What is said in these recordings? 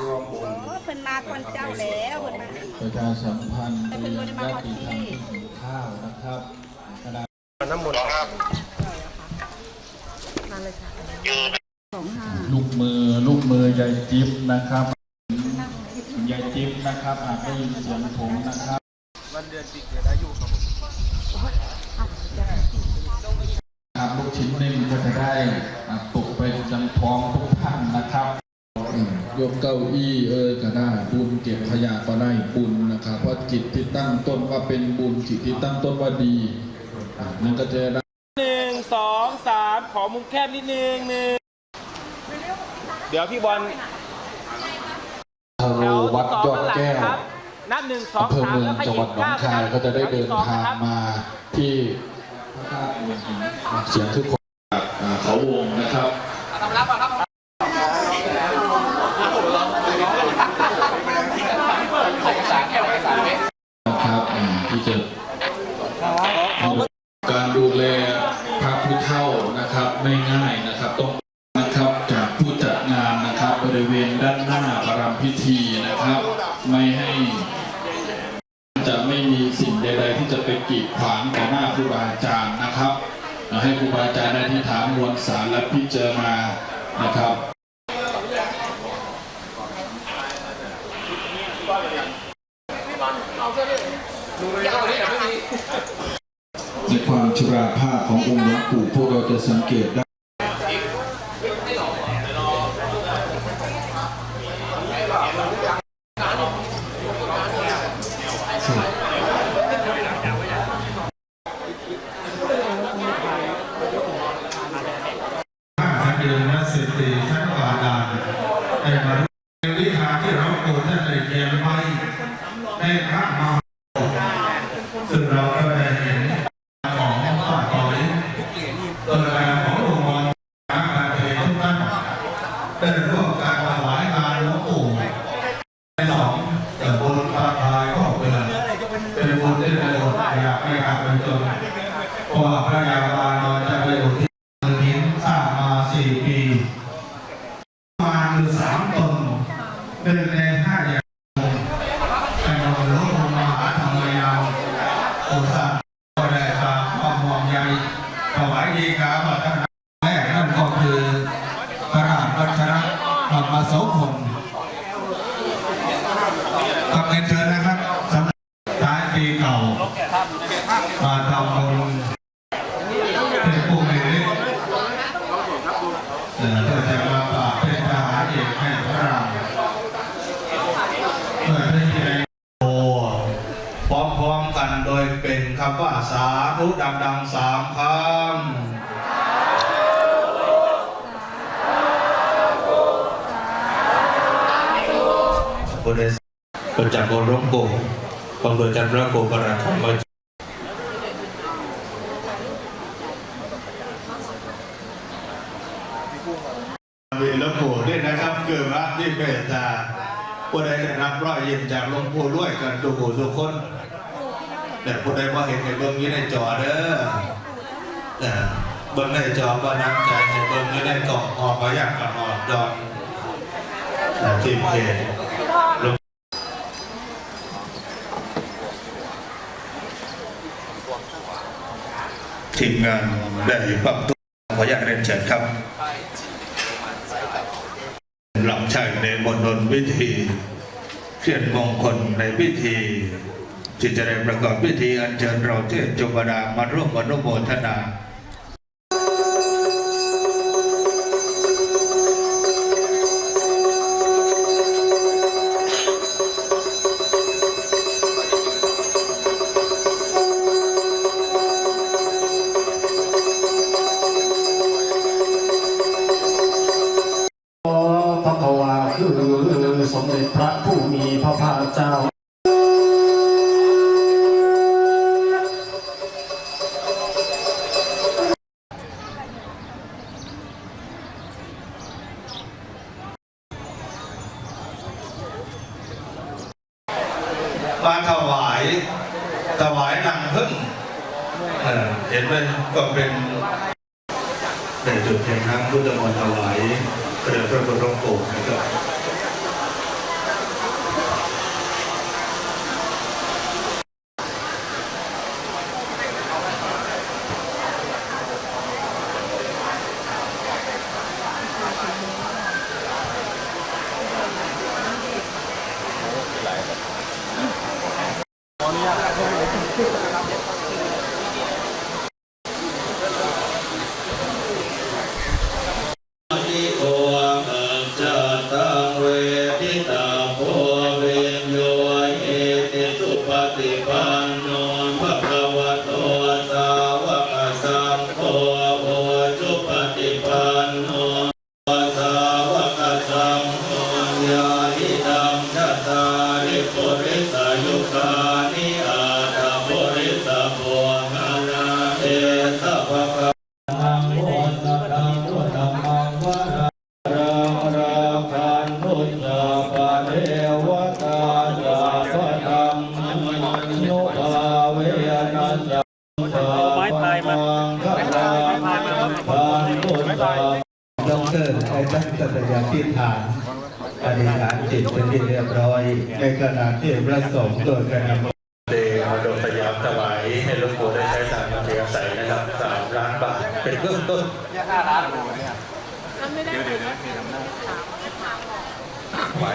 ร่วมบุญโอ้เพิ่นมาก่อนเจ้าแล้วเพิ่นมาประชาสัมพันธ์แต่เพิ่นบ่ได้มาญาฮอดติที่ธรรมที่กินข้าวนะครับคณะน้ำมนต์ครับลูกมือลูกมือยายจิ๊บนะครับยายจิ๊บนะครับอาจได้ยินเสียงผมนะครับ วันเดือนปีเกิดอายุครับผม ครับลูกชิ้นนิ่มก็จะได้อะตกไปจังท้องทุกท่านนะครับอืมยกเก้าอี้เออก็ได้บุ ญเก็บขยะก็ได้บุญนะครับ เพราะจิตที่ตั้งต้นว่าเป็นบุญจิตที่ตั้งต้นว่าดีอะนั่นก็จะได้หนึ่งสองสามขอมุมแคบนิดนึงหนึ่งเดี๋ยวพี่บอลทาแถโรววัดสองยอดด้านหลังแก้วนะครับนับหนึ่งสองอำเภอสามเมืองแล้วขจังหยิวับดหนองคายก็จะได้เดินทางมาที่พระธาตุเมืองหินเสียงคือคนอ่าเขาวงนะครับนะครับ บารนะครับ ให้ครูบาอาจารย์ได้ที่ฐานมวลสารและพิจารณานะครับในความชราภาพขององค์หลวงปู่พวกเราจะสังเกตได้ชั้นเดินและสิบสี่ชั้นบาดาลได้มาในวิชาที่เราโปรดท่านได้เขียนไว้ในพระมหาซึ่งเราก็ได้เห็นของฝ่ายบริตัวแทนขององค์กรการเททุกท่านได้ร่วม การถวายงานหลวงปู่ในสองเกิดบุญปาทายก็เป็นเป็นบุญที่ได้บุญอยากไม่อยากเป็นจนเพราะว่าพระยาบาลนอนจะไปอยู่ที่หินสร้างมาสี่ปีประมาณอสามตนเดินในห้าอย่างแต่เราลดลงมหาธรรมยาวโอสาก็ได้ความห่วงใยถวายดีกาบัตรแรกนั่นก็คือพระราชวัชระ ธรรมโสพลทำเงินเชิญนะครับสำหรับท้ายปีเก่า มาทำบุญเป็นผู้มีฤทธิ์เอ่อเพื่อจะมาปราบเป็นทหารเอกให้พระรามเพื่อที่จะได้โอพร้อมๆกันโดยเป็นคำว่าสาธุดังๆสามคำ บุญประจักษ์บรมโพบังโดยจันทร์ระโกกระทำมามีหลวงปู่ด้วยนะครับคือพระที่เมตตาผู้ใดได้รับรอยยิ้มจากหลวงปู่ด้วยกันทุกผู้ทุกคน แต่ผู้ใดว่าเห็นในเบิ้องอยี่ในจอเด้อเบิ้องในจอก็น้ำใจในเบิ้องอยี่ในกล่องออกมาอย่างกันออกดอนแต่ทีมเพจหลวง ทีมงานได้ปรับตัวขออนุญาตเรียนเชิญครับหลังชัยในมณฑลวิธีเทียนมงคลในพิธีที่จะได้ประกอบพิธีอัญเชิญเราเทพจุบดามาร่วมอนุโมทนา มาถวาย ถวายนางพึ่งเอ่อเห็นไหมก็เป็นในจุดแห่งทางพุทธมนต์ถวายพระเดพระคุณหลวงปู่นะครับ นุภาเวนัสสะเอไม้พายมาไม้พายมาครับไม้ดรไอ้ท่านตัตยาพิธานอธิษานจิตเป็นที่เรียบร้อย ในขณะที่พระสงฆ์โดยการเดวดลสยามถวายให้หลวงปู่ได้ใช้สามอัธยาศันะครับสามล้านบาทเป็นเบื้องต้นห้าล้านเดี๋ยวเดี๋ยวนะไหว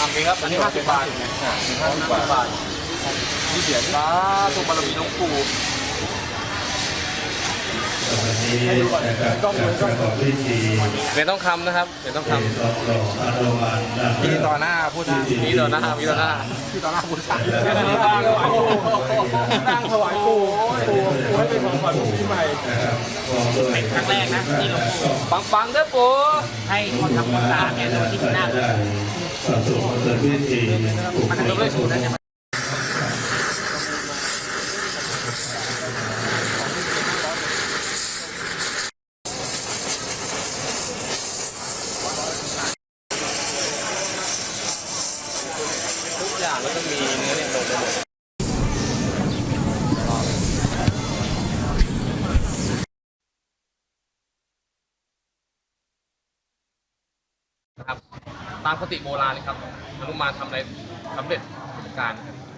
อะมีครับอันนี้ห้าสิบบาทอะมีห้าสิบบาทนี่เสียสาธุบารมีหลวงปู่วันนี้นะครับการประกอบพิธีเหรียญต้องคำนะครับเหรียญต้องคที่รอบรองอนุมานนำำมีต่อหน้าพูดนะมีต่อหน้ามีต่อหน้ามีต่อหน้าพูดนะตั้งถวายปู่ปู่ปู่ให้เป็นของขวัญปีใหม่นะครับเป็นครั้งแรกนะที่หลวงปู่ปังปังๆเด้อปู่ให้คนทำความสะอาดเนี่ยที่หน้าได้ประ สบผลพิธีปลุกเสกทุกอย่างแล้วก็มีเนื้อเนี่ยลงไปหมดนะครับ ตามคติโบราณนะครับหนุมานทำอะไรสำเร็จกิจการ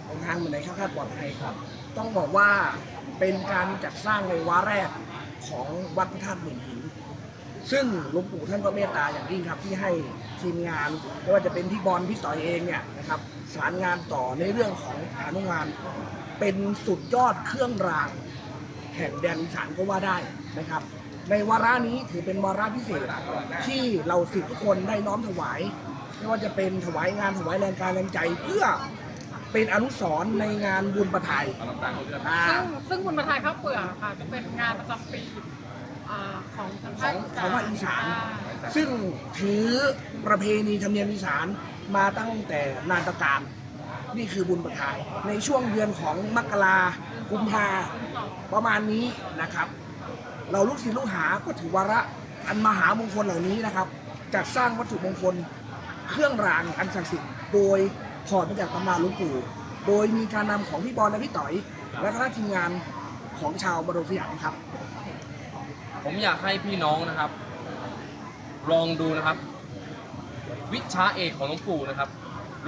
เดินทางเหมือนในข้าวคาดปลอดภัยครับ ต้องบอกว่าเป็นการจัดสร้างในวาระแรกของวัดพระธาตุหมื่นหิน ซึ่งหลวงปู่ท่านก็เมตตาอย่างยิ่งครับที่ให้ทีมงานไม่ว่าจะเป็นพี่บอลพี่ต่อยเองเนี่ยนะครับสารงานต่อในเรื่องของอนุงาน เป็นสุดยอดเครื่องราง แห่งแดนอีสานก็ว่าได้นะครับ ในวาระนี้ถือเป็นวาระพิเศษที่เราสิทธิทุกคนได้น้อมถวาย ไม่ว่าจะเป็นถวายงานถวายแรงกายแรงใจเพื่อเป็นอนุสรณ์ในงานบุญประทายอ่าซึ่งซึ่งบุญประทายข้าวเปลือกค่ะจะเป็นงานประจำปีอ่าของทางขภาอคงของภาคอีสานใช่ซึ่งถือประเพณีธรรมเนียมอีสานมาตั้งแต่นานตะการ นี่คือบุญประทาย ในช่วงเดือนของมกรากุมภาประมาณนี้นะครับ เราลูกศิษย์ลูกหาก็ถือวาระอันมหามงคลเหล่านี้นะครับจัดสร้างวัตถุมงคล เครื่องรางอันศักดิ์สิทธิ์โดยถอดมาจากตำนานหลวงปู่ โดยมีการนำของพี่บอลและพี่ต๋อย และคณะทีมงานของชาวบรมสยามครับ ผมอยากให้พี่น้องนะครับ ลองดูนะครับ วิชาเอกของหลวงปู่นะครับ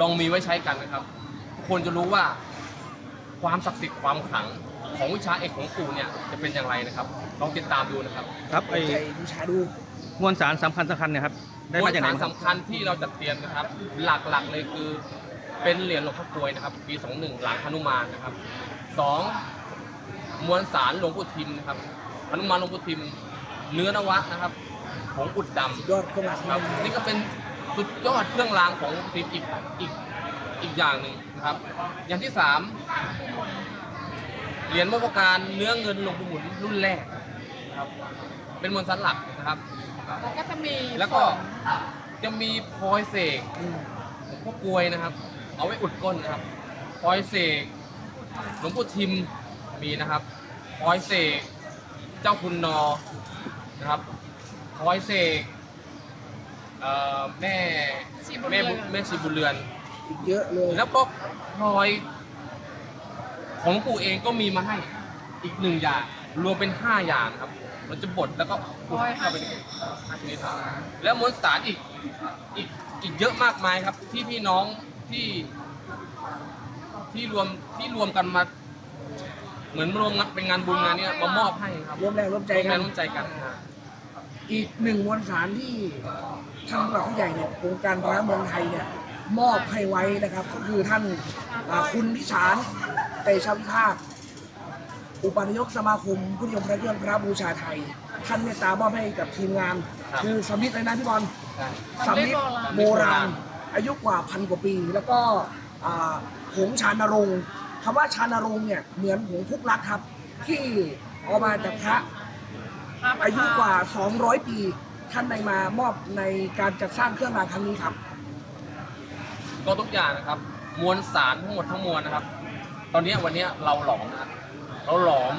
ลองมีไว้ใช้กันนะครับทุกคนจะรู้ว่าความศักดิ์สิทธิ์ความขลังของวิชาเอกของหลวงปู่เนี่ยจะเป็นอย่างไรนะครับ ลองติดตามดูนะครับ ครับไอ้ใจบูชาดู มวลสารสำคัญสำคัญเนี่ยครับ ได้มวมาลจากไหนสารบ้างครับ สำคัญที่เราจัดเตรียมนะครับ หลักๆเลยคือเป็นเหรียญหลวงพ่อกลวยนะครับ ปี 21 หลังหนุมานนะครับสองมวลสารหลวงปู่ทิมนะครับหนุมานหลวงปู่ทิม เนื้อนวะนะครับผงอุดดำ ยอดเครื่องรางครับนี่ก็เป็นสุดยอดเครื่องรางของทีมอีกอีกอีกอย่างหนึ่งนะครับ อย่างที่สามเหรียญมรดการเนื้อเงินหลวงปู่หมุนรุ่นแรกนะครับ เป็นมวลสารหลักนะครับ แล้วก็จะมีแล้วก็ของจะมีพลอยเสกหลวงพ่อกลวยนะครับ เอาไว้อุดก้นนะครับพลอยเสกหลวงปู่ทิมมีนะครับพลอยเสกเจ้าคุณนอนะครับพลอยเสกเอ่อแม่ชีบุญแม่เรืบุอนแม่ชีบุญเรือน อีกเยอะเลยแล้วก็พลอยของหลวงปู่เองก็มีมาให้อีกหนึ่งอย่าง รวมเป็นห้าอย่างครับ เราจะบดแล้วก็อุดเข้าไปในห้าชนิดครับแล้วมวลสารอีกอีกอีกเยอะมากมายครับ ที่พี่น้องที่ที่รวมที่รวมกันมา เหมือนรวมกันเป็นงานบุญงานเนี้ยมามอบให้ครับร่วมแรงร่วมใจร่วมกัแรนงร่วมใจกันครับ อีกหนึ่งมวลสารที่ทางเราผู้ใหญ่เนี่ยองค์การพระเมืองไทยเนี่ยมอบให้ไว้นะครับ ก็คือท่านอ่าคุณพิสารเตชะวิภาค อุปนายกสมาคมผู้นิยมพระเครื่องพระบูชาไทย ท่านเมตตามอบให้กับทีมงาน ครับ คือสำลิดเลยนะพี่บอลใช่สำลิดโบราณ อายุกว่าพันกว่าปี แล้วก็อ่าผงชานรงค์คำว่าชานรงค์เนี่ยเหมือนผงพุกลักครับ ที่เออกมาจากพระพระประธนอายุกว่า 200 ปี ท่านได้มามอบในการจัดสร้างเครื่องรางครั้งนี้ครับ ก็ทุกอย่างนะครับ มวลสารทั้งหมดทั้งมวลนะครับ ตอนเนี้ยวันเนี้ยเราหลอมนะครับ เราหลอม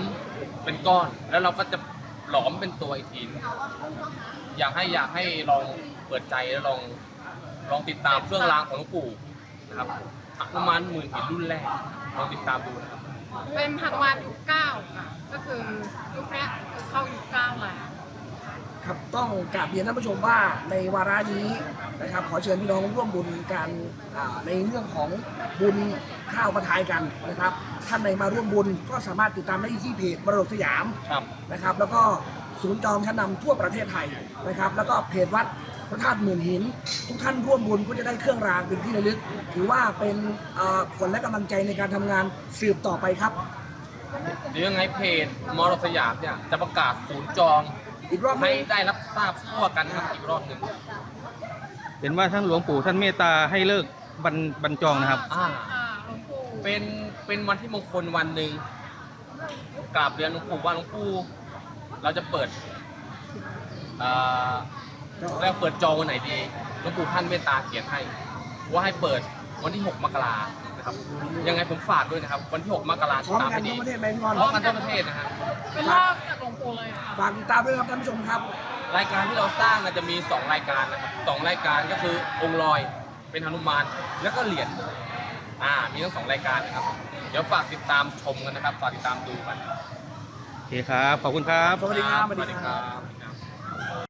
เป็นก้อน แล้วเราก็จะหลอมเป็นตัวอีกทีนอยากให้อยากให้ลองเปิดใจแล้วลองลองติดตามเครื่องรางของหลวงปู่นะครับประมาณหมื่นหินรุ่นแรกลองติดตามดูนะครับ เป็นฮันวานยุคเก้าค่ะ ก็คือยุคเนี้ยคือเข้ายุคเก้าแล้ว ครับต้องกราบเรียนท่านผู้ชมว่าในวาระนี้นะครับ ขอเชิญพี่น้องร่วมบุญกันอ่าในเรื่องของบุญข้าวประทายกันนะครับ ท่านใดมาร่วมบุญก็สามารถติดตามได้ที่เพจมรดกสยามครับนะครับ แล้วก็ศูนย์จองชั้นนำทั่วประเทศไทยนะครับ แล้วก็เพจวัดพระธาตุหมื่นหิน ทุกท่านร่วมบุญก็จะได้เครื่องรางเป็นที่ระลึก ถือว่าเป็นเอ่อผลและกำลังใจในการทำงานสืบต่อไปครับเดี๋ยวยังไงเพจมรดกสยามเนี่ยจะประกาศศูนย์จอง อีกรอบหให้นึงได้รับทราบทั่วกันนะครับอีกรอบหนึ่งเห็นว่าท่านหลวงปู่ท่านเมตตาให้เลิกบรรบรรจองนะครับ อ่า อ่าหลวงปู่เป็นเป็นวันที่มงคลวันหนึ่งกราบเรียนหลวงปู่ว่าหลวงปู่เราจะเปิดอ่าแล้วเปิดจองวันไหนดีหลวงปู่ท่านเมตตาเขียนให้ ว่าให้เปิดวันที่ 6 มกรา นะครับ ยังไงผมฝากด้วยนะครับ วันที่ 6 มกราพร้อมตามกันให้ดีทั้งประเทศไหมพี่บอลพร้อมกันทั่วประเทศนะฮะ เป็นรอบจากหลวงปู่เลยค่ะฝากติดตามด้วยครับท่านผู้ชมครับ รายการที่เราสร้างน่ะจะมี 2 รายการนะครับสองรายการก็คือองค์ลอยเป็นหนุมานแล้วก็เหรียญอ่ามีทั้งสองรายการนะครับ เดี๋ยวฝากติดตามชมกันนะครับ ฝากติดตามดูกันโอเคครับ ขอบคุณครับ สวัสดีครับ สวัสดีครับ